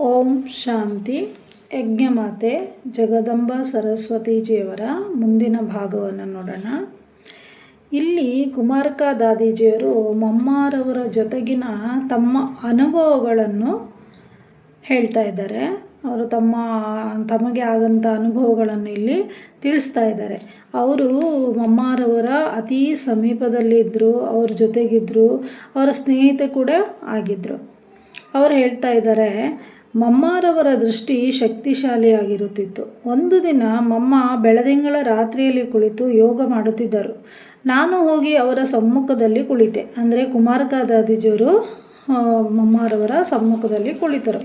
ಓಂ ಶಾಂತಿ. ಯಜ್ಞಮಾತೆ ಜಗದಂಬ ಸರಸ್ವತೀಜಿಯವರ ಮುಂದಿನ ಭಾಗವನ್ನು ನೋಡೋಣ. ಇಲ್ಲಿ ಕುಮಾರಕ ದಾದೀಜಿಯವರು ಮಮ್ಮಾರವರ ಜೊತೆಗಿನ ತಮ್ಮ ಅನುಭವಗಳನ್ನು ಹೇಳ್ತಾ ಇದ್ದಾರೆ. ಅವರು ತಮ್ಮ, ತಮಗೆ ಆದಂಥ ಅನುಭವಗಳನ್ನು ಇಲ್ಲಿ ತಿಳಿಸ್ತಾ ಇದ್ದಾರೆ. ಅವರು ಮಮ್ಮಾರವರ ಅತಿ ಸಮೀಪದಲ್ಲಿದ್ದರು, ಅವ್ರ ಜೊತೆಗಿದ್ದರು, ಅವರ ಸ್ನೇಹಿತೆ ಕೂಡ ಆಗಿದ್ದರು. ಅವರು ಹೇಳ್ತಾ ಇದ್ದಾರೆ ಮಮ್ಮಾರವರ ದೃಷ್ಟಿ ಶಕ್ತಿಶಾಲಿಯಾಗಿರುತ್ತಿತ್ತು. ಒಂದು ದಿನ ಮಮ್ಮ ಬೆಳದಿಂಗಳ ರಾತ್ರಿಯಲ್ಲಿ ಕುಳಿತು ಯೋಗ ಮಾಡುತ್ತಿದ್ದರು. ನಾನು ಹೋಗಿ ಅವರ ಸಮ್ಮುಖದಲ್ಲಿ ಕುಳಿತೆ. ಅಂದರೆ ಕುಮಾರಕ ದಾದಿಜಿಯವರು ಮಮ್ಮಾರವರ ಸಮ್ಮುಖದಲ್ಲಿ ಕುಳಿತರು.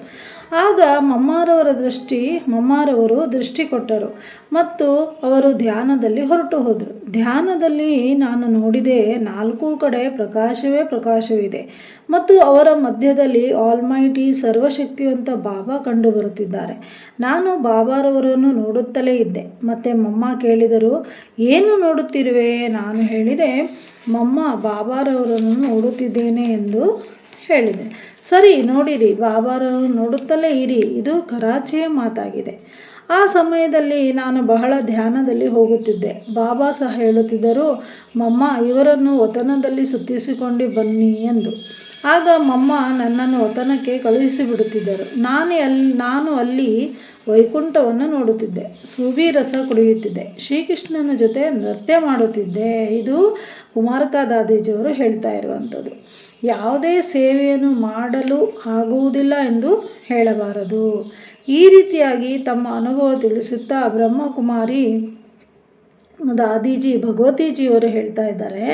ಆಗ ಮಮ್ಮಾರವರ ದೃಷ್ಟಿ ಮಮ್ಮಾರವರು ದೃಷ್ಟಿ ಕೊಟ್ಟರು ಮತ್ತು ಅವರು ಧ್ಯಾನದಲ್ಲಿ ಹೊರಟು ಹೋದರು. ಧ್ಯಾನದಲ್ಲಿ ನಾನು ನೋಡಿದೆ ನಾಲ್ಕು ಕಡೆ ಪ್ರಕಾಶವೇ ಪ್ರಕಾಶವಿದೆ ಮತ್ತು ಅವರ ಮಧ್ಯದಲ್ಲಿ ಆಲ್ಮೈಟಿ ಸರ್ವಶಕ್ತಿವಂತ ಬಾಬಾ ಕಂಡು ಬರುತ್ತಿದ್ದಾರೆ ನಾನು ಬಾಬಾರವರನ್ನು ನೋಡುತ್ತಲೇ ಇದ್ದೆ. ಮತ್ತು ಮಮ್ಮ ಕೇಳಿದರು, ಏನು ನೋಡುತ್ತಿರುವೆ? ನಾನು ಹೇಳಿದೆ, ಮಮ್ಮ, ಬಾಬಾರವರನ್ನು ನೋಡುತ್ತಿದ್ದೇನೆ ಎಂದು ಹೇಳಿದೆ. ಸರಿ, ನೋಡಿರಿ ಬಾಬಾರು ನೋಡುತ್ತಲೇ ಇರಿ, ಇದು ಕರಾಚಿಯ ಮಾತಾಗಿದೆ. ಆ ಸಮಯದಲ್ಲಿ ನಾನು ಬಹಳ ಧ್ಯಾನದಲ್ಲಿ ಹೋಗುತ್ತಿದ್ದೆ. ಬಾಬಾ ಸಹ ಹೇಳುತ್ತಿದ್ದರು, ಮಮ್ಮ, ಇವರನ್ನು ವತನದಲ್ಲಿ ಸುತ್ತಿಸಿಕೊಂಡು ಬನ್ನಿ ಎಂದು. ಆಗ ಮಮ್ಮ ನನ್ನನ್ನು ವತನಕ್ಕೆ ಕಳುಹಿಸಿಬಿಡುತ್ತಿದ್ದರು. ನಾನು ಅಲ್ಲಿ ನಾನು ಅಲ್ಲಿ ವೈಕುಂಠವನ್ನು ನೋಡುತ್ತಿದ್ದೆ. ಸೂಬಿ ರಸ ಕುಡಿಯುತ್ತಿದ್ದೆ. ಶ್ರೀಕೃಷ್ಣನ ಜೊತೆ ನೃತ್ಯ ಮಾಡುತ್ತಿದ್ದೆ. ಇದು ಕುಮಾರಕ ದಾದೇಜಿಯವರು ಹೇಳ್ತಾ ಇರುವಂಥದ್ದು. ಯಾವುದೇ ಸೇವೆಯನ್ನು ಮಾಡಲು ಆಗುವುದಿಲ್ಲ ಎಂದು ಹೇಳಬಾರದು. ಈ ರೀತಿಯಾಗಿ ತಮ್ಮ ಅನುಭವ ತಿಳಿಸುತ್ತಾ ಬ್ರಹ್ಮಕುಮಾರಿ ದಾದೀಜಿ ಭಗವತಿಜಿಯವರು ಹೇಳ್ತಾ ಇದ್ದಾರೆ,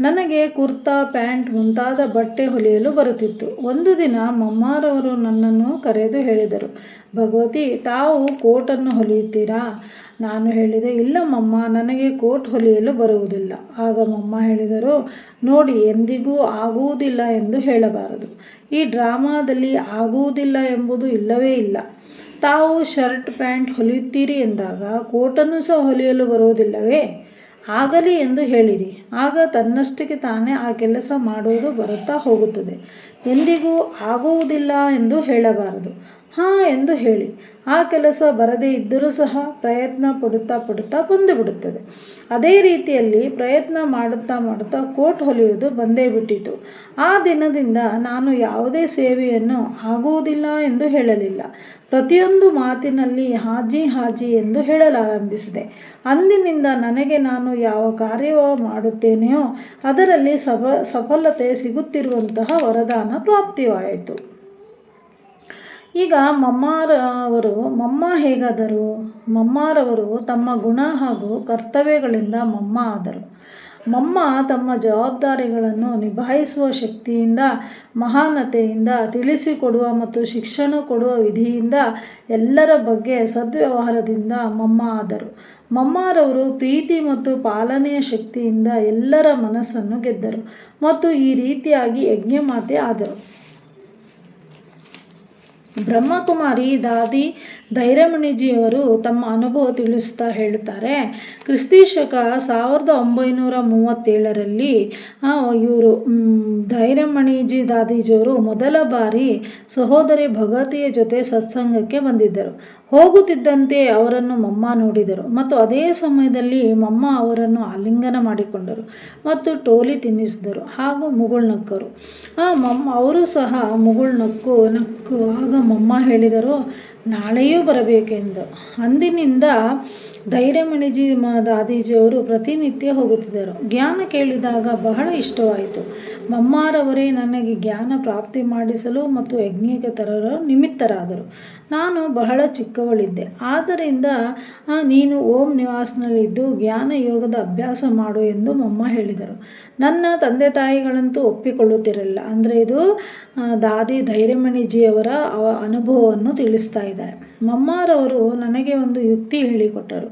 ನನಗೆ ಕುರ್ತಾ, ಪ್ಯಾಂಟ್ ಮುಂತಾದ ಬಟ್ಟೆ ಹೊಲಿಯಲು ಬರುತ್ತಿತ್ತು. ಒಂದು ದಿನ ಮಮ್ಮಾರವರು ನನ್ನನ್ನು ಕರೆದು ಹೇಳಿದರು, ಭಗವತಿ, ತಾವು ಕೋಟನ್ನು ಹೊಲಿಯುತ್ತೀರಾ? ನಾನು ಹೇಳಿದೆ, ಇಲ್ಲ ಮಮ್ಮ, ನನಗೆ ಕೋಟ್ ಹೊಲಿಯಲು ಬರುವುದಿಲ್ಲ. ಆಗ ಮಮ್ಮ ಹೇಳಿದರು, ನೋಡಿ, ಎಂದಿಗೂ ಆಗುವುದಿಲ್ಲ ಎಂದು ಹೇಳಬಾರದು. ಈ ಡ್ರಾಮಾದಲ್ಲಿ ಆಗುವುದಿಲ್ಲ ಎಂಬುದು ಇಲ್ಲವೇ ಇಲ್ಲ. ತಾವು ಶರ್ಟ್, ಪ್ಯಾಂಟ್ ಹೊಲಿಯುತ್ತೀರಿ ಎಂದಾಗ ಕೋಟನ್ನು ಸಹ ಹೊಲಿಯಲು ಬರುವುದಿಲ್ಲವೇ? ಆಗಲಿ ಎಂದು ಹೇಳಿರಿ. ಆಗ ತನ್ನಷ್ಟಕ್ಕೆ ತಾನೇ ಆ ಕೆಲಸ ಮಾಡುವುದು ಬರುತ್ತಾ ಹೋಗುತ್ತದೆ. ಎಂದಿಗೂ ಆಗುವುದಿಲ್ಲ ಎಂದು ಹೇಳಬಾರದು. ಹಾಂ ಎಂದು ಹೇಳಿ. ಆ ಕೆಲಸ ಬರದೇ ಇದ್ದರೂ ಸಹ ಪ್ರಯತ್ನ ಪಡುತ್ತಾ ಪಡುತ್ತಾ ಬಂದುಬಿಡುತ್ತದೆ ಅದೇ ರೀತಿಯಲ್ಲಿ ಪ್ರಯತ್ನ ಮಾಡುತ್ತಾ ಮಾಡುತ್ತಾ ಕೋಟ್ ಹೊಲಿಯುವುದು ಬಂದೇ ಬಿಟ್ಟಿತು. ಆ ದಿನದಿಂದ ನಾನು ಯಾವುದೇ ಸೇವೆಯನ್ನು ಆಗುವುದಿಲ್ಲ ಎಂದು ಹೇಳಲಿಲ್ಲ. ಪ್ರತಿಯೊಂದು ಮಾತಿನಲ್ಲಿ ಹಾಜಿ ಹಾಜಿ ಎಂದು ಹೇಳಲಾರಂಭಿಸಿದೆ. ಅಂದಿನಿಂದ ನನಗೆ ನಾನು ಯಾವ ಕಾರ್ಯ ಮಾಡುತ್ತೇನೆಯೋ ಅದರಲ್ಲಿ ಸಫ ಸಫಲತೆ ಸಿಗುತ್ತಿರುವಂತಹ ವರದಾನ ಪ್ರಾಪ್ತಿವಾಯಿತು. ಈಗ ಮಮ್ಮಾರವರು, ಮಮ್ಮ ಹೇಗಾದರು? ಮಮ್ಮಾರವರು ತಮ್ಮ ಗುಣ ಹಾಗೂ ಕರ್ತವ್ಯಗಳಿಂದ ಮಮ್ಮ ಆದರು. ಮಮ್ಮ ತಮ್ಮ ಜವಾಬ್ದಾರಿಗಳನ್ನು ನಿಭಾಯಿಸುವ ಶಕ್ತಿಯಿಂದ, ಮಹಾನತೆಯಿಂದ, ತಿಳಿಸಿಕೊಡುವ ಮತ್ತು ಶಿಕ್ಷಣ ಕೊಡುವ ವಿಧಿಯಿಂದ ಎಲ್ಲರ ಬಗ್ಗೆ ಸದ್ವ್ಯವಹಾರದಿಂದ ಮಮ್ಮ ಆದರು. ಮಮ್ಮಾರವರು ಪ್ರೀತಿ ಮತ್ತು ಪಾಲನೆಯ ಶಕ್ತಿಯಿಂದ ಎಲ್ಲರ ಮನಸ್ಸನ್ನು ಗೆದ್ದರು ಮತ್ತು ಈ ರೀತಿಯಾಗಿ ಯಜ್ಞಮಾತೆ ಆದರು. ಬ್ರಹ್ಮಕುಮಾರಿ ದಾದಿ ಧೈರ್ಯಮಣಿಜಿಯವರು ತಮ್ಮ ಅನುಭವ ತಿಳಿಸ್ತಾ ಹೇಳುತ್ತಾರೆ, ಕ್ರಿಸ್ತಿಶಕ ಸಾವಿರದ ಒಂಬೈನೂರ ಮೂವತ್ತೇಳರಲ್ಲಿ ಇವರು ಧೈರ್ಯಮಣಿಜಿ ದಾದೀಜಿಯವರು ಮೊದಲ ಬಾರಿ ಸಹೋದರಿ ಭಗತಿಯ ಜೊತೆ ಸತ್ಸಂಗಕ್ಕೆ ಬಂದಿದ್ದರು. ಹೋಗುತ್ತಿದ್ದಂತೆ ಅವರನ್ನು ಮಮ್ಮ ನೋಡಿದರು. ಮತ್ತು ಅದೇ ಸಮಯದಲ್ಲಿ ಮಮ್ಮ ಅವರನ್ನು ಆಲಿಂಗನ ಮಾಡಿಕೊಂಡರು ಮತ್ತು ಟೋಲಿ ತಿನ್ನಿಸಿದರು ಹಾಗೂ ಮುಗುಳ್ನಕ್ಕರು ಆ ಮಮ್ಮ ಅವರು ಸಹ ಮುಗುಳ್ನಕ್ಕು ನಕ್ಕು. ಆಗ ಮಮ್ಮ ಹೇಳಿದರು, ನಾಳೆಯೂ ಬರಬೇಕೆಂದು. ಅಂದಿನಿಂದ ಧೈರ್ಯಮಣಿಜಿ ದಾದೀಜಿಯವರು ಪ್ರತಿನಿತ್ಯ ಹೋಗುತ್ತಿದ್ದರು. ಜ್ಞಾನ ಕೇಳಿದಾಗ ಬಹಳ ಇಷ್ಟವಾಯಿತು. ಮಮ್ಮಾರವರೇ ನನಗೆ ಜ್ಞಾನ ಪ್ರಾಪ್ತಿ ಮಾಡಿಸಲು ಮತ್ತು ಯಜ್ಞಕ್ಕೆ ತರಲು ನಿಮಿತ್ತರಾದರು. ನಾನು ಬಹಳ ಚಿಕ್ಕವಳಿದ್ದೆ. ಆದ್ದರಿಂದ ನೀನು ಓಂ ನಿವಾಸ್ನಲ್ಲಿದ್ದು ಜ್ಞಾನ ಯೋಗದ ಅಭ್ಯಾಸ ಮಾಡು ಎಂದು ಮಮ್ಮ ಹೇಳಿದರು. ನನ್ನ ತಂದೆ ತಾಯಿಗಳಂತೂ ಒಪ್ಪಿಕೊಳ್ಳುತ್ತಿರಲಿಲ್ಲ. ಅಂದರೆ ಇದು ದಾದಿ ಧೈರ್ಯಮಣಿಜಿಯವರ ಅನುಭವವನ್ನು ತಿಳಿಸ್ತಾ ಇದ್ದಾರೆ. ಮಮ್ಮಾರವರು ನನಗೆ ಒಂದು ಯುಕ್ತಿ ಹೇಳಿಕೊಟ್ಟರು.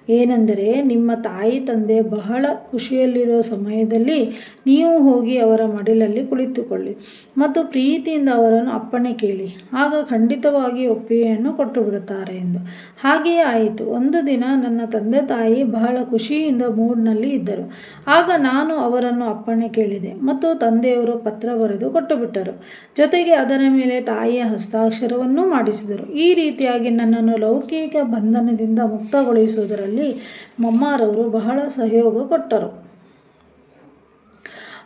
ಏನೆಂದರೆ, ನಿಮ್ಮ ತಾಯಿ ತಂದೆ ಬಹಳ ಖುಷಿಯಲ್ಲಿರುವ ಸಮಯದಲ್ಲಿ ನೀವು ಹೋಗಿ ಅವರ ಮಡಿಲಲ್ಲಿ ಕುಳಿತುಕೊಳ್ಳಿ ಮತ್ತು ಪ್ರೀತಿಯಿಂದ ಅವರನ್ನು ಅಪ್ಪಣೆ ಕೇಳಿ. ಆಗ ಖಂಡಿತವಾಗಿ ಒಪ್ಪಿಗೆಯನ್ನು ಕೊಟ್ಟು ಬಿಡುತ್ತಾರೆ ಎಂದು. ಹಾಗೆಯೇ ಆಯಿತು. ಒಂದು ದಿನ ನನ್ನ ತಂದೆ ತಾಯಿ ಬಹಳ ಖುಷಿಯಿಂದ ಮೂಡ್ನಲ್ಲಿ ಇದ್ದರು. ಆಗ ನಾನು ಅವರನ್ನು ಅಪ್ಪಣೆ ಕೇಳಿದೆ ಮತ್ತು ತಂದೆಯವರು ಪತ್ರ ಬರೆದು ಕೊಟ್ಟು ಬಿಟ್ಟರು ಜೊತೆಗೆ ಅದರ ಮೇಲೆ ತಾಯಿಯ ಹಸ್ತಾಕ್ಷರವನ್ನು ಮಾಡಿಸಿದರು. ಈ ರೀತಿಯಾಗಿ ನನ್ನನ್ನು ಲೌಕಿಕ ಬಂಧನದಿಂದ ಮುಕ್ತಗೊಳಿಸುವುದರಲ್ಲಿ ಮಮ್ಮಾರವರು ಬಹಳ ಸಹಯೋಗ ಕೊಟ್ಟರು.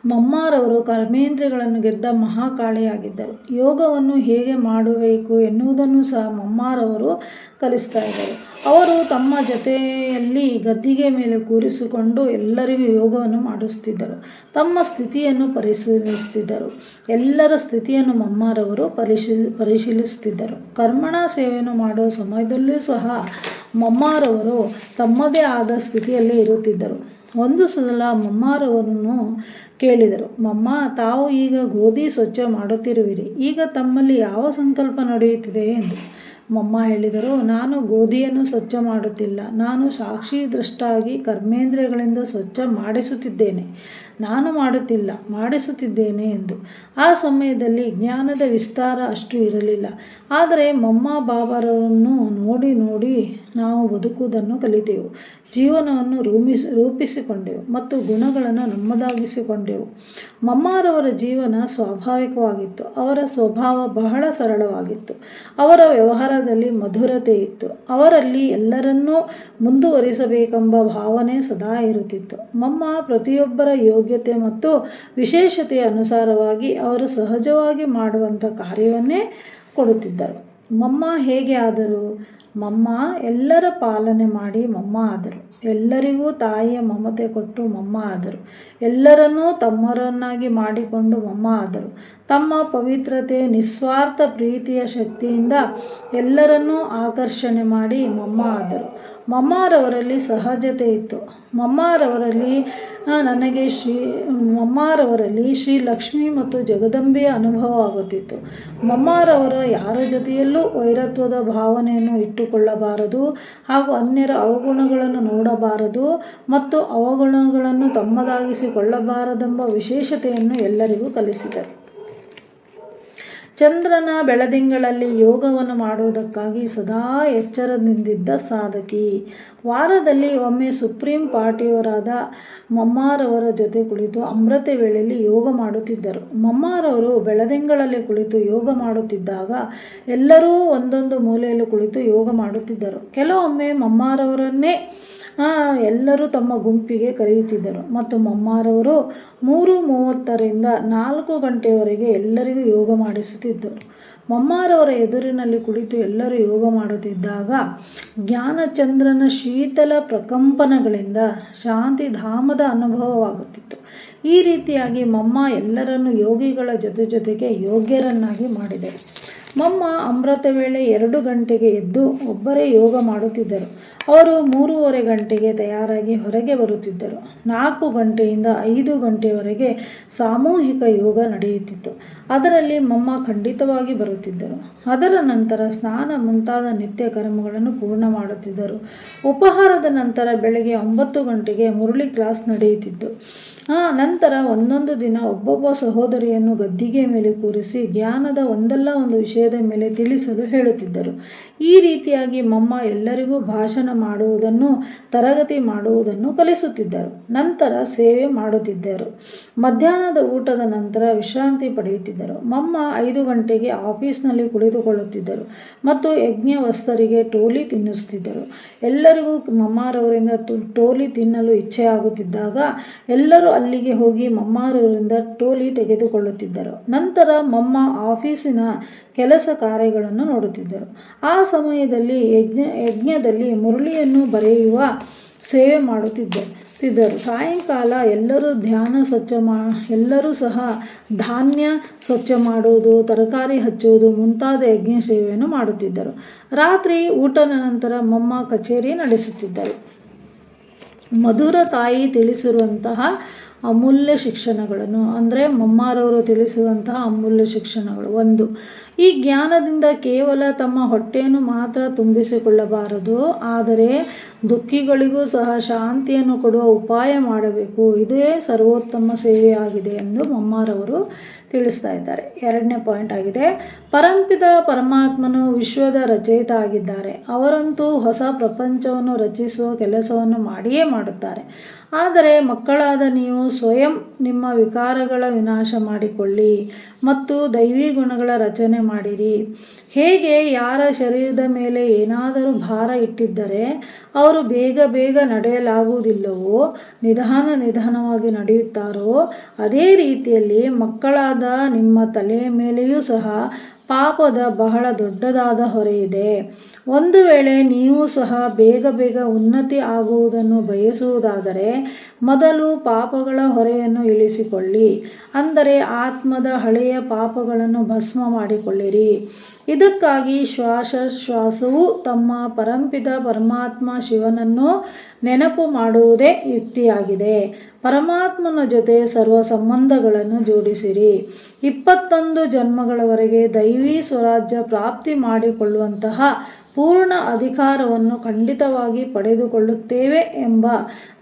ಮಮ್ಮಾರವರು ಕರ್ಮೇಂದ್ರಿಗಳನ್ನು ಗೆದ್ದ ಮಹಾಕಾಳಿಯಾಗಿದ್ದರು. ಯೋಗವನ್ನು ಹೇಗೆ ಮಾಡಬೇಕು ಎನ್ನುವುದನ್ನು ಸಹ ಮಮ್ಮಾರವರು ಕಲಿಸ್ತಾ ಇದ್ದರು. ಅವರು ತಮ್ಮ ಜೊತೆಯಲ್ಲಿ ಗದ್ದಿಗೆ ಮೇಲೆ ಕೂರಿಸಿಕೊಂಡು ಎಲ್ಲರಿಗೂ ಯೋಗವನ್ನು ಮಾಡಿಸುತ್ತಿದ್ದರು ತಮ್ಮ ಸ್ಥಿತಿಯನ್ನು ಪರಿಶೀಲಿಸುತ್ತಿದ್ದರು ಎಲ್ಲರ ಸ್ಥಿತಿಯನ್ನು ಮಮ್ಮಾರವರು ಪರಿಶೀಲಿ ಪರಿಶೀಲಿಸುತ್ತಿದ್ದರು ಕರ್ಮಣ ಸೇವೆಯನ್ನು ಮಾಡುವ ಸಮಯದಲ್ಲೂ ಸಹ ಮಮ್ಮಾರವರು ತಮ್ಮದೇ ಆದ ಸ್ಥಿತಿಯಲ್ಲಿ ಇರುತ್ತಿದ್ದರು. ಒಂದು ಸಲ ಮಮ್ಮಾರವರನ್ನು ಕೇಳಿದರು, ಮಮ್ಮ, ತಾವು ಈಗ ಗೋಧಿ ಸ್ವಚ್ಛ ಮಾಡುತ್ತಿರುವಿರಿ. ಈಗ ತಮ್ಮಲ್ಲಿ ಯಾವ ಸಂಕಲ್ಪ ನಡೆಯುತ್ತಿದೆ? ಎಂದು. ಮಮ್ಮ ಹೇಳಿದರು ನಾನು ಗೋಧಿಯನ್ನು ಸ್ವಚ್ಛ ಮಾಡುತ್ತಿಲ್ಲ. ನಾನು ಸಾಕ್ಷಿ ದೃಷ್ಟಾಗಿ ಕರ್ಮೇಂದ್ರಿಯಗಳಿಂದ ಸ್ವಚ್ಛ ಮಾಡಿಸುತ್ತಿದ್ದೇನೆ. ನಾನು ಮಾಡುತ್ತಿಲ್ಲ, ಮಾಡಿಸುತ್ತಿದ್ದೇನೆ ಎಂದು. ಆ ಸಮಯದಲ್ಲಿ ಜ್ಞಾನದ ವಿಸ್ತಾರ ಅಷ್ಟು ಇರಲಿಲ್ಲ. ಆದರೆ ಮಮ್ಮ ಬಾಬರನ್ನು ನೋಡಿ ನೋಡಿ ನಾವು ಬದುಕುವುದನ್ನು ಕಲಿತೆವು. ಜೀವನವನ್ನು ರೂಪಿಸಿ ರೂಪಿಸಿಕೊಂಡೆವು ಮತ್ತು ಗುಣಗಳನ್ನು ನಮ್ಮದಾಗಿಸಿಕೊಂಡೆವು. ಮಮ್ಮಾರವರ ಜೀವನ ಸ್ವಾಭಾವಿಕವಾಗಿತ್ತು. ಅವರ ಸ್ವಭಾವ ಬಹಳ ಸರಳವಾಗಿತ್ತು. ಅವರ ವ್ಯವಹಾರದಲ್ಲಿ ಮಧುರತೆ ಇತ್ತು. ಅವರಲ್ಲಿ ಎಲ್ಲರನ್ನೂ ಮುಂದುವರಿಸಬೇಕೆಂಬ ಭಾವನೆ ಸದಾ ಇರುತ್ತಿತ್ತು. ಮಮ್ಮ ಪ್ರತಿಯೊಬ್ಬರ ಯೋಗ್ಯತೆ ಮತ್ತು ವಿಶೇಷತೆಯ ಅನುಸಾರವಾಗಿ ಅವರು ಸಹಜವಾಗಿ ಮಾಡುವಂಥ ಕಾರ್ಯವನ್ನೇ ಕೊಡುತ್ತಿದ್ದರು. ಮಮ್ಮ ಹೇಗೆ ಆದರು? ಮಮ್ಮ ಎಲ್ಲರ ಪಾಲನೆ ಮಾಡಿ ಮಮ್ಮ ಆದರು. ಎಲ್ಲರಿಗೂ ತಾಯಿಯ ಮಮತೆ ಕೊಟ್ಟು ಮಮ್ಮ ಆದರು. ಎಲ್ಲರನ್ನೂ ತಮ್ಮರನ್ನಾಗಿ ಮಾಡಿಕೊಂಡು ಮಮ್ಮ ಆದರು. ತಮ್ಮ ಪವಿತ್ರತೆ, ನಿಸ್ವಾರ್ಥ ಪ್ರೀತಿಯ ಶಕ್ತಿಯಿಂದ ಎಲ್ಲರನ್ನೂ ಆಕರ್ಷಣೆ ಮಾಡಿ ಮಮ್ಮ ಆದರು. ಮಮ್ಮಾರವರಲ್ಲಿ ಸಹಜತೆ ಇತ್ತು. ಮಮ್ಮಾರವರಲ್ಲಿ ನನಗೆ ಶ್ರೀ, ಮಮ್ಮಾರವರಲ್ಲಿ ಶ್ರೀ ಲಕ್ಷ್ಮಿ ಮತ್ತು ಜಗದಂಬೆಯ ಅನುಭವ ಆಗುತ್ತಿತ್ತು. ಮಮ್ಮಾರವರ ಯಾರ ಜೊತೆಯಲ್ಲೂ ವೈರತ್ವದ ಭಾವನೆಯನ್ನು ಇಟ್ಟುಕೊಳ್ಳಬಾರದು ಹಾಗೂ ಅನ್ಯರ ಅವಗುಣಗಳನ್ನು ನೋಡಬಾರದು ಮತ್ತು ಅವಗುಣಗಳನ್ನು ತಮ್ಮದಾಗಿಸಿಕೊಳ್ಳಬಾರದೆಂಬ ವಿಶೇಷತೆಯನ್ನು ಎಲ್ಲರಿಗೂ ಕಲಿಸಿದರು. ಚಂದ್ರನ ಬೆಳದಿಂಗಳಲ್ಲಿ ಯೋಗವನ್ನು ಮಾಡುವುದಕ್ಕಾಗಿ ಸದಾ ಎಚ್ಚರದಿಂದಿದ್ದ ಸಾಧಕಿ. ವಾರದಲ್ಲಿ ಒಮ್ಮೆ ಸುಪ್ರೀಂ ಪಾರ್ಟಿಯವರಾದ ಮಮ್ಮಾರವರ ಜೊತೆ ಕುಳಿತು ಅಮೃತ ವೇಳೆಯಲ್ಲಿ ಯೋಗ ಮಾಡುತ್ತಿದ್ದರು. ಮಮ್ಮಾರವರು ಬೆಳದಿಂಗಳಲ್ಲಿ ಕುಳಿತು ಯೋಗ ಮಾಡುತ್ತಿದ್ದಾಗ ಎಲ್ಲರೂ ಒಂದೊಂದು ಮೂಲೆಯಲ್ಲಿ ಕುಳಿತು ಯೋಗ ಮಾಡುತ್ತಿದ್ದರು. ಕೆಲವೊಮ್ಮೆ ಮಮ್ಮಾರವರನ್ನೇ ಎಲ್ಲರೂ ತಮ್ಮ ಗುಂಪಿಗೆ ಕರೆಯುತ್ತಿದ್ದರು. ಮತ್ತು ಮಮ್ಮಾರವರು ಮೂರು ಮೂವತ್ತರಿಂದ ನಾಲ್ಕು ಗಂಟೆಯವರೆಗೆ ಎಲ್ಲರಿಗೂ ಯೋಗ ಮಾಡಿಸುತ್ತಿದ್ದರು. ಮಮ್ಮಾರವರ ಎದುರಿನಲ್ಲಿ ಕುಳಿತು ಎಲ್ಲರೂ ಯೋಗ ಮಾಡುತ್ತಿದ್ದಾಗ ಜ್ಞಾನಚಂದ್ರನ ಶೀತಲ ಪ್ರಕಂಪನಗಳಿಂದ ಶಾಂತಿಧಾಮದ ಅನುಭವವಾಗುತ್ತಿತ್ತು. ಈ ರೀತಿಯಾಗಿ ಮಮ್ಮ ಎಲ್ಲರನ್ನು ಯೋಗಿಗಳ ಜೊತೆ ಜೊತೆಗೆ ಯೋಗ್ಯರನ್ನಾಗಿ ಮಾಡಿದರು. ಮಮ್ಮ ಅಮೃತ ವೇಳೆ ಎರಡು ಗಂಟೆಗೆ ಎದ್ದು ಒಬ್ಬರೇ ಯೋಗ ಮಾಡುತ್ತಿದ್ದರು. ಅವರು ಮೂರುವರೆ ಗಂಟೆಗೆ ತಯಾರಾಗಿ ಹೊರಗೆ ಬರುತ್ತಿದ್ದರು. ನಾಲ್ಕು ಗಂಟೆಯಿಂದ ಐದು ಗಂಟೆಯವರೆಗೆ ಸಾಮೂಹಿಕ ಯೋಗ ನಡೆಯುತ್ತಿತ್ತು. ಅದರಲ್ಲಿ ಮಮ್ಮ ಖಂಡಿತವಾಗಿ ಬರುತ್ತಿದ್ದರು. ಅದರ ನಂತರ ಸ್ನಾನ ಮುಂತಾದ ನಿತ್ಯ ಕರ್ಮಗಳನ್ನು ಪೂರ್ಣ ಮಾಡುತ್ತಿದ್ದರು. ಉಪಹಾರದ ನಂತರ ಬೆಳಗ್ಗೆ ಒಂಬತ್ತು ಗಂಟೆಗೆ ಮುರುಳಿ ಕ್ಲಾಸ್ ನಡೆಯುತ್ತಿತ್ತು. ಆ ನಂತರ ಒಂದೊಂದು ದಿನ ಒಬ್ಬೊಬ್ಬ ಸಹೋದರಿಯನ್ನು ಗದ್ದಿಗೆ ಮೇಲೆ ಕೂರಿಸಿ ಜ್ಞಾನದ ಒಂದಲ್ಲ ಒಂದು ವಿಷಯದ ಮೇಲೆ ತಿಳಿಸಲು ಹೇಳುತ್ತಿದ್ದರು. ಈ ರೀತಿಯಾಗಿ ಮಮ್ಮ ಎಲ್ಲರಿಗೂ ಭಾಷಣ ಮಾಡುವುದನ್ನು, ತರಗತಿ ಮಾಡುವುದನ್ನು ಕಲಿಸುತ್ತಿದ್ದರು. ನಂತರ ಸೇವೆ ಮಾಡುತ್ತಿದ್ದರು. ಮಧ್ಯಾಹ್ನದ ಊಟದ ನಂತರ ವಿಶ್ರಾಂತಿ ಪಡೆಯುತ್ತಿದ್ದರು. ಮಮ್ಮ ಐದು ಗಂಟೆಗೆ ಆಫೀಸ್ನಲ್ಲಿ ಕುಳಿತುಕೊಳ್ಳುತ್ತಿದ್ದರು ಮತ್ತು ಯಜ್ಞವಸ್ತರಿಗೆ ಟೋಲಿ ತಿನ್ನಿಸುತ್ತಿದ್ದರು. ಎಲ್ಲರಿಗೂ ಮಮ್ಮಾರವರಿಂದ ಟೋಲಿ ತಿನ್ನಲು ಇಚ್ಛೆ ಆಗುತ್ತಿದ್ದಾಗ ಎಲ್ಲರೂ ಅಲ್ಲಿಗೆ ಹೋಗಿ ಮಮ್ಮಾರವರಿಂದ ಟೋಲಿ ತೆಗೆದುಕೊಳ್ಳುತ್ತಿದ್ದರು. ನಂತರ ಮಮ್ಮ ಆಫೀಸಿನ ಕೆಲಸ ಕಾರ್ಯಗಳನ್ನು ನೋಡುತ್ತಿದ್ದರು. ಆ ಸಮಯದಲ್ಲಿ ಯಜ್ಞ, ಯಜ್ಞದಲ್ಲಿ ಮುರಳಿಯನ್ನು ಬರೆಯುವ ಸೇವೆ ಮಾಡುತ್ತಿದ್ದರು. ತಿದ್ದರು ಸಾಯಂಕಾಲ ಎಲ್ಲರೂ ಧ್ಯಾನ ಸ್ವಚ್ಛ ಮಾ, ಎಲ್ಲರೂ ಸಹ ಧಾನ್ಯ ಸ್ವಚ್ಛ ಮಾಡುವುದು, ತರಕಾರಿ ಹಚ್ಚುವುದು ಮುಂತಾದ ಯಜ್ಞ ಸೇವೆಯನ್ನು ಮಾಡುತ್ತಿದ್ದರು. ರಾತ್ರಿ ಊಟದ ನಂತರ ಮಮ್ಮ ಕಚೇರಿ ನಡೆಸುತ್ತಿದ್ದರು. ಮಧುರ ತಾಯಿ ತಿಳಿಸಿರುವಂತಹ ಅಮೂಲ್ಯ ಶಿಕ್ಷಣಗಳನ್ನು, ಅಂದರೆ ಮಮ್ಮಾರವರು ತಿಳಿಸುವಂತಹ ಅಮೂಲ್ಯ ಶಿಕ್ಷಣಗಳು. ಒಂದು, ಈ ಜ್ಞಾನದಿಂದ ಕೇವಲ ತಮ್ಮ ಹೊಟ್ಟೆಯನ್ನು ಮಾತ್ರ ತುಂಬಿಸಿಕೊಳ್ಳಬಾರದು, ಆದರೆ ದುಃಖಿಗಳಿಗೂ ಸಹ ಶಾಂತಿಯನ್ನು ಕೊಡುವ ಉಪಾಯ ಮಾಡಬೇಕು. ಇದೇ ಸರ್ವೋತ್ತಮ ಸೇವೆಯಾಗಿದೆ ಎಂದು ಮಮ್ಮಾರವರು ತಿಳಿಸ್ತಾ ಇದ್ದಾರೆ. ಎರಡನೇ ಪಾಯಿಂಟ್ ಆಗಿದೆ, ಪರಂಪಿತ ಪರಮಾತ್ಮನು ವಿಶ್ವದ ರಚಯಿತ ಆಗಿದ್ದಾರೆ ಅವರಂತೂ ಹೊಸ ಪ್ರಪಂಚವನ್ನು ರಚಿಸುವ ಕೆಲಸವನ್ನು ಮಾಡಿಯೇ ಮಾಡುತ್ತಾರೆ. ಆದರೆ ಮಕ್ಕಳಾದ ನೀವು ಸ್ವಯಂ ನಿಮ್ಮ ವಿಕಾರಗಳ ವಿನಾಶ ಮಾಡಿಕೊಳ್ಳಿ ಮತ್ತು ದೈವಿ ಗುಣಗಳ ರಚನೆ ಮಾಡಿರಿ. ಹೇಗೆ ಯಾರ ಶರೀರದ ಮೇಲೆ ಏನಾದರೂ ಭಾರ ಇಟ್ಟಿದ್ದರೆ ಅವರು ಬೇಗ ಬೇಗ ನಡೆಯಲಾಗುವುದಿಲ್ಲವೋ, ನಿಧಾನ ನಿಧಾನವಾಗಿ ನಡೆಯುತ್ತಾರೋ, ಅದೇ ರೀತಿಯಲ್ಲಿ ಮಕ್ಕಳಾದ ನಿಮ್ಮ ತಲೆಯ ಮೇಲೆಯೂ ಸಹ ಪಾಪದ ಬಹಳ ದೊಡ್ಡದಾದ ಹೊರೆಯಿದೆ. ಒಂದು ವೇಳೆ ನೀವು ಸಹ ಬೇಗ ಬೇಗ ಉನ್ನತಿ ಆಗುವುದನ್ನು ಬಯಸುವುದಾದರೆ ಮೊದಲು ಪಾಪಗಳ ಹೊರೆಯನ್ನು ಇಳಿಸಿಕೊಳ್ಳಿ. ಅಂದರೆ ಆತ್ಮದ ಹಳೆಯ ಪಾಪಗಳನ್ನು ಭಸ್ಮ ಮಾಡಿಕೊಳ್ಳಿರಿ. ಇದಕ್ಕಾಗಿ ಶ್ವಾಸಶ್ವಾಸವು ತಮ್ಮ ಪರಂಪಿತ ಪರಮಾತ್ಮ ಶಿವನನ್ನು ನೆನಪು ಮಾಡುವುದೇ ಯುಕ್ತಿಯಾಗಿದೆ. ಪರಮಾತ್ಮನ ಜೊತೆ ಸರ್ವ ಸಂಬಂಧಗಳನ್ನು ಜೋಡಿಸಿರಿ. ಇಪ್ಪತ್ತೊಂದು ಜನ್ಮಗಳವರೆಗೆ ದೈವಿ ಸ್ವರಾಜ್ಯ ಪ್ರಾಪ್ತಿ ಮಾಡಿಕೊಳ್ಳುವಂತಹ ಪೂರ್ಣ ಅಧಿಕಾರವನ್ನು ಖಂಡಿತವಾಗಿ ಪಡೆದುಕೊಳ್ಳುತ್ತೇವೆ ಎಂಬ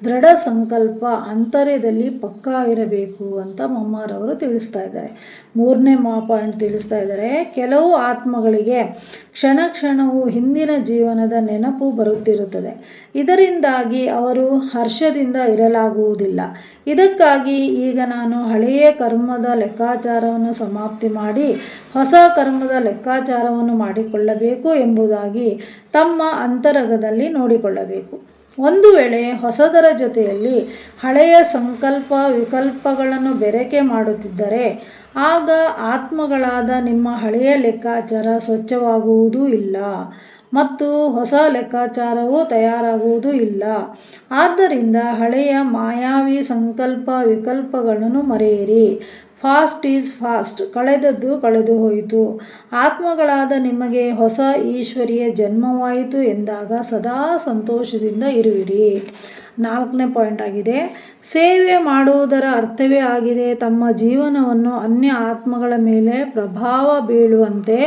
ದೃಢ ಸಂಕಲ್ಪ ಅಂತರ್ಯದಲ್ಲಿ ಪಕ್ಕಾ ಇರಬೇಕು ಅಂತ ಮಮ್ಮಾರವರು ತಿಳಿಸ್ತಾ ಇದ್ದಾರೆ. ಮೂರನೇ ಮಾ ಪಾಯಿಂಟ್ ತಿಳಿಸ್ತಾ ಇದ್ದಾರೆ. ಕೆಲವು ಆತ್ಮಗಳಿಗೆ ಕ್ಷಣ ಕ್ಷಣವು ಹಿಂದಿನ ಜೀವನದ ನೆನಪು ಬರುತ್ತಿರುತ್ತದೆ. ಇದರಿಂದಾಗಿ ಅವರು ಹರ್ಷದಿಂದ ಇರಲಾಗುವುದಿಲ್ಲ. ಇದಕ್ಕಾಗಿ ಈಗ ನಾನು ಹಳೆಯ ಕರ್ಮದ ಲೆಕ್ಕಾಚಾರವನ್ನು ಸಮಾಪ್ತಿ ಮಾಡಿ ಹೊಸ ಕರ್ಮದ ಲೆಕ್ಕಾಚಾರವನ್ನು ಮಾಡಿಕೊಳ್ಳಬೇಕು ಎಂಬುದಾಗಿ ತಮ್ಮ ಅಂತರಂಗದಲ್ಲಿ ನೋಡಿಕೊಳ್ಳಬೇಕು. ಒಂದು ವೇಳೆ ಹೊಸದರ ಜೊತೆಯಲ್ಲಿ ಹಳೆಯ ಸಂಕಲ್ಪ ವಿಕಲ್ಪಗಳನ್ನು ಬೆರಕೆ ಮಾಡುತ್ತಿದ್ದರೆ ಆಗ ಆತ್ಮಗಳಾದ ನಿಮ್ಮ ಹಳೆಯ ಲೆಕ್ಕಾಚಾರ ಸ್ವಚ್ಛವಾಗುವುದೂ ಇಲ್ಲ. ಮತ್ತು ಹೊಸ ಲೆಕ್ಕಾಚಾರವು ತಯಾರಾಗುವುದು ಇಲ್ಲ. ಆದ್ದರಿಂದ ಹಳೆಯ ಮಾಯಾವಿ ಸಂಕಲ್ಪ ವಿಕಲ್ಪಗಳನ್ನು ಮರೆಯಿರಿ. ಫಾಸ್ಟ್ ಈಸ್ ಫಾಸ್ಟ್ ಕಳೆದದ್ದು ಕಳೆದು ಹೋಯಿತು. ಆತ್ಮಗಳಾದ ನಿಮಗೆ ಹೊಸ ಈಶ್ವರಿಯ ಜನ್ಮವಾಯಿತು ಎಂದಾಗ ಸದಾ ಸಂತೋಷದಿಂದ ಇರುವಿರಿ. ನಾಲ್ಕನೇ ಪಾಯಿಂಟ್ ಆಗಿದೆ. ಸೇವೆ ಮಾಡುವುದರ ಅರ್ಥವೇ ಆಗಿದೆ, ತಮ್ಮ ಜೀವನವನ್ನು ಅನ್ಯ ಆತ್ಮಗಳ ಮೇಲೆ ಪ್ರಭಾವ ಬೀಳುವಂತೆ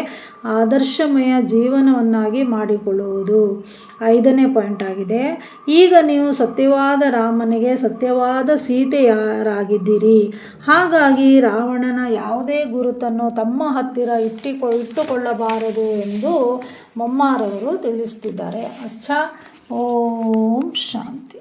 ಆದರ್ಶಮಯ ಜೀವನವನ್ನಾಗಿ ಮಾಡಿಕೊಳ್ಳುವುದು. ಐದನೇ ಪಾಯಿಂಟ್ ಆಗಿದೆ. ಈಗ ನೀವು ಸತ್ಯವಾದ ರಾಮನಿಗೆ ಸತ್ಯವಾದ ಸೀತೆಯರಾಗಿದ್ದೀರಿ. ಹಾಗಾಗಿ ರಾವಣನ ಯಾವುದೇ ಗುರುತನ್ನು ತಮ್ಮ ಹತ್ತಿರ ಇಟ್ಟಿಕೊ, ಇಟ್ಟುಕೊಳ್ಳಬಾರದು ಎಂದು ಮೊಮ್ಮಾರವರು ತಿಳಿಸ್ತಿದ್ದಾರೆ ಅಚ್ಚ, ಓಂ ಶಾಂತಿ.